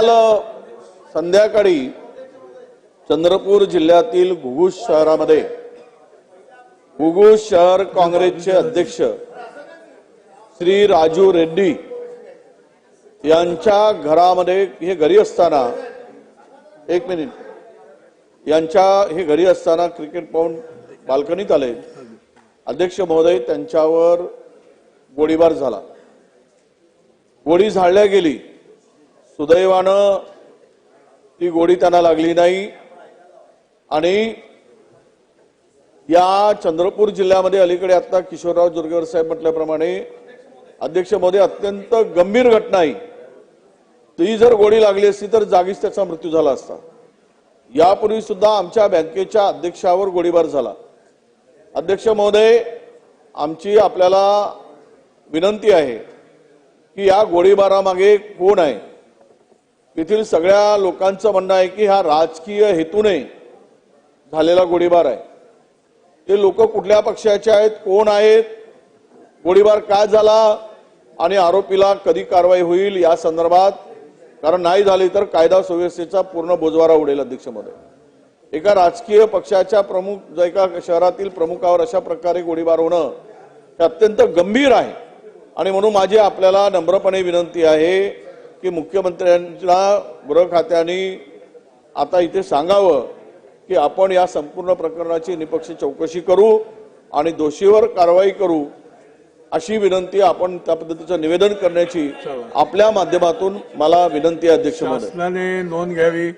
काल संध्याकाळी चंद्रपूर जिल्ह्यातील घुगुस शहरामध्ये घुगुस शहर काँग्रेसचे अध्यक्ष श्री राजू रेड्डी यांच्या घरामध्ये हे घरी असताना एक मिनिट यांच्या हे घरी असताना क्रिकेट पाहून बाल्कनीत आले. अध्यक्ष महोदय त्यांच्यावर गोळीबार झाला. गोळी झाडल्या गेली. सुदैवानं ती गोडी त्यांना लागली नाही. आणि या चंद्रपूर जिल्ह्यामध्ये अलीकडे आता किशोरराव दुर्गेवर साहेब म्हटल्याप्रमाणे अध्यक्ष मोदी अत्यंत गंभीर घटना आहे ती जर गोळी लागली असती तर जागीच त्याचा मृत्यू झाला असता. यापूर्वी सुद्धा आमच्या बँकेच्या अध्यक्षावर गोळीबार झाला. अध्यक्ष महोदय आमची आपल्याला विनंती आहे की या गोळीबारामागे कोण आहे? येथील सगळ्या लोकांचं म्हणणं आहे की हा राजकीय हेतूने झालेला गोळीबार आहे. ते लोक कुठल्या पक्षाचे आहेत कोण आहेत गोळीबार काय झाला आणि आरोपीला कधी कारवाई होईल या संदर्भात कारण नाही झाली तर कायदा सुव्यवस्थेचा पूर्ण बोजवारा उडेल अध्यक्ष महोदय एका राजकीय पक्षाच्या प्रमुख जर एका शहरातील प्रमुखावर अशा प्रकारे गोळीबार होणं हे अत्यंत गंभीर आहे. आणि म्हणून माझी आपल्याला नम्रपणे विनंती आहे की मुख्यमंत्र्यांना गृह खात्याने आता इथे सांगावं की आपण या संपूर्ण प्रकरणाची निपक्ष चौकशी करू आणि दोषीवर कारवाई करू अशी विनंती आपण त्या पद्धतीचं निवेदन करण्याची आपल्या माध्यमातून मला विनंती अध्यक्ष शासनाने नोंद घ्यावी.